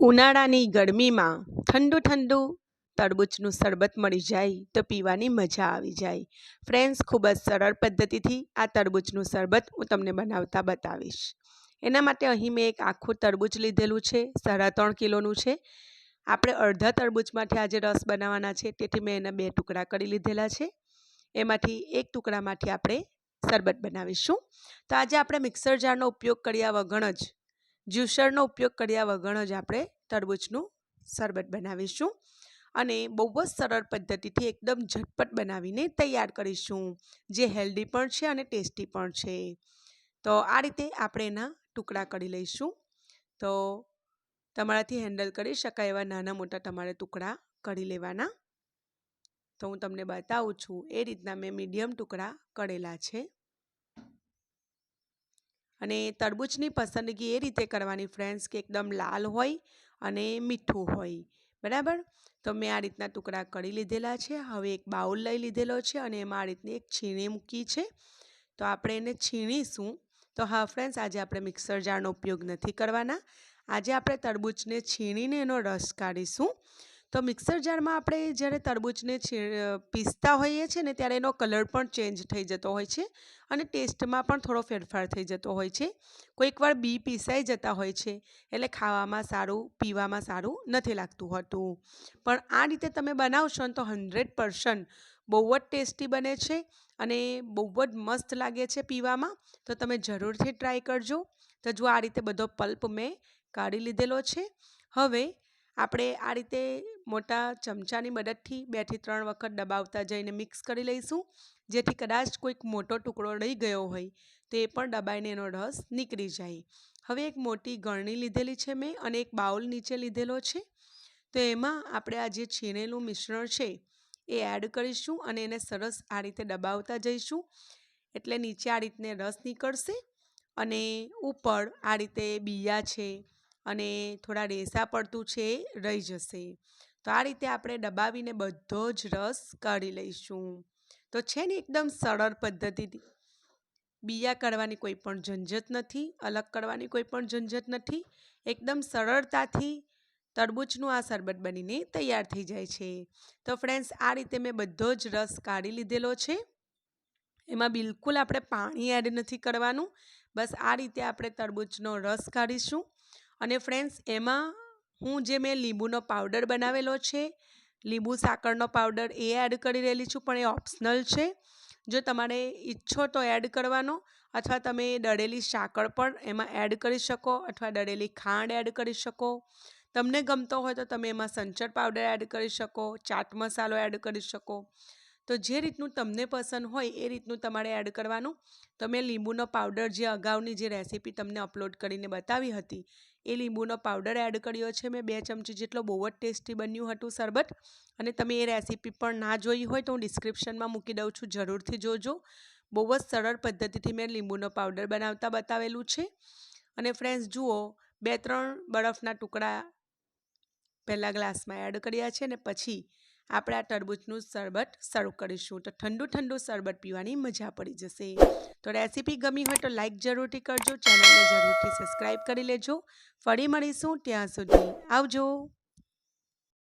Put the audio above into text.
ઉનાળાની ગરમીમાં ઠંડુ ઠંડુ તરબૂચનું શરબત મળી જાય તો પીવાની મજા આવી જાય. ફ્રેન્ડ્સ, ખૂબ જ સરળ પદ્ધતિથી આ તરબૂચનું શરબત હું તમને બનાવતા બતાવીશ. એના માટે અહીં મેં એક આખું તરબૂચ લીધેલું છે, સાડા ત્રણ કિલોનું છે. આપણે અડધા તરબૂચમાંથી આજે રસ બનાવવાના છે, તેથી મેં એના બે ટુકડા કરી લીધેલા છે. એમાંથી એક ટુકડામાંથી આપણે શરબત બનાવીશું. તો આજે આપણે મિક્સર જારનો ઉપયોગ કર્યા વગર જ જ્યુસરનો ઉપયોગ કર્યા વગર જ આપણે તરબૂચનું શરબત બનાવીશું અને બહુ જ સરળ પદ્ધતિથી એકદમ ઝટપટ બનાવીને તૈયાર કરીશું, જે હેલ્ધી પણ છે અને ટેસ્ટી પણ છે. તો આ રીતે આપણે એના ટુકડા કરી લઈશું. તો તમારાથી હેન્ડલ કરી શકાય એવા નાના મોટા તમારે ટુકડા કરી લેવાના. તો હું તમને બતાવું છું, એ રીતના મેં મીડિયમ ટુકડા કરેલા છે. અને તરબૂચની પસંદગી એ રીતે કરવાની. ફ્રેન્ડ્સ, કે એકદમ લાલ હોય અને મીઠું હોય. બરાબર? તો મેં આ રીતના ટુકડા કરી લીધેલા છે. હવે એક બાઉલ લઈ લીધેલો છે અને એમાં આ રીતની એક છીણી મૂકી છે. તો આપણે એને છીણીશું. તો હા, ફ્રેન્ડ્સ, આજે આપણે મિક્સર જારનો ઉપયોગ નથી કરવાના. આજે આપણે તરબૂચને છીણીને એનો રસ કાઢીશું. તો મિક્સર જારમાં આપણે જ્યારે તરબૂચને પીસતા હોઈએ છીએ ને ત્યારે એનો કલર પણ ચેન્જ થઈ જતો હોય છે અને ટેસ્ટમાં પણ થોડો ફેરફાર થઈ જતો હોય છે. કોઈક વાર બી પીસાઈ જતા હોય છે એટલે ખાવામાં સારું, પીવામાં સારું નથી લાગતું હોતું. પણ આ રીતે તમે બનાવશો ને તો હંડ્રેડ પર્સન્ટ બહુ જ ટેસ્ટી બને છે અને બહુ જ મસ્ત લાગે છે પીવામાં. તો તમે જરૂરથી ટ્રાય કરજો. તો જો આ રીતે બધો પલ્પ મેં કાઢી લીધેલો છે. હવે આપણે આ રીતે મોટા ચમચાની મદદથી બેથી ત્રણ વખત દબાવતા જઈને મિક્સ કરી લઈશું, જેથી કદાચ કોઈક મોટો ટુકડો રહી ગયો હોય, તો એ પણ દબાઈને એનો રસ નીકળી જાય. હવે એક મોટી ગળણી લીધેલી છે મેં અને એક બાઉલ નીચે લીધેલો છે. તો એમાં આપણે આ જે છીણેલું મિશ્રણ છે, એ એડ કરીશું અને એને સરસ આ રીતે દબાવતા જઈશું, એટલે નીચે આ રીતને રસ નીકળશે અને ઉપર આ રીતે બીયા છે અને થોડા રેસા પડતું છે રહી જશે. તો આ રીતે આપણે દબાવીને બધો જ રસ કાઢી લઈશું. તો છે ને એકદમ સરળ પદ્ધતિથી. બીયા કાઢવાની કોઈ પણ ઝંઝટ નથી, અલગ કરવાની કોઈ પણ ઝંઝટ નથી. એકદમ સરળતાથી તરબૂચનું આ શરબત બનીને તૈયાર થઈ જાય છે. તો ફ્રેન્ડ્સ, આ રીતે મેં બધો જ રસ કાઢી લીધેલો છે. એમાં બિલકુલ આપણે પાણી એડ નથી કરવાનું. બસ આ રીતે આપણે તરબૂચનો રસ કાઢીશું. અને ફ્રેન્ડ્સ, એમાં હું જે મેં લીંબુનો પાવડર બનાવેલો છે, લીંબુ સાકરનો પાવડર એ એડ કરી રહેલી છું, પણ એ ઓપ્શનલ છે. જો તમારે ઈચ્છો તો એડ કરવાનો, અથવા તમે દળેલી સાકર પણ એમાં એડ કરી શકો, અથવા દળેલી ખાંડ એડ કરી શકો. તમને ગમતો હોય તો તમે એમાં સંચર પાવડર એડ કરી શકો, ચાટ મસાલો એડ કરી શકો. તો જે રીતનું તમને પસંદ હોય એ રીતનું તમારે એડ કરવાનું. તમે લીંબુનો પાવડર જે અગાઉની જે રેસીપી તમને અપલોડ કરીને બતાવી હતી, એ લીંબુનો પાવડર એડ કર્યો છે. મેં બે ચમચી જેટલો બહુ જ ટેસ્ટી બન્યું હતું શરબત. અને તમે એ રેસીપી પણ ના જોઈ હોય તો હું ડિસ્ક્રિપ્શનમાં મૂકી દઉં છું, જરૂરથી જોજો. બહુ જ સરળ પદ્ધતિથી મેં લીંબુનો પાવડર બનાવતા બતાવેલું છે. અને ફ્રેન્ડ્સ જુઓ, બે ત્રણ બરફના ટુકડા પહેલાં ગ્લાસમાં એડ કર્યા છે ને પછી આપણે આ તરબૂચનું શરબત સર્વ કરીશું. તો ઠંડુ ઠંડુ શરબત પીવાની મજા પડી જશે. તો રેસીપી ગમી હોય તો લાઇક જરૂરથી કરજો, ચેનલને જરૂરથી સબસ્ક્રાઈબ કરી લેજો. ફરી મળીશું ત્યાં સુધી. આવજો.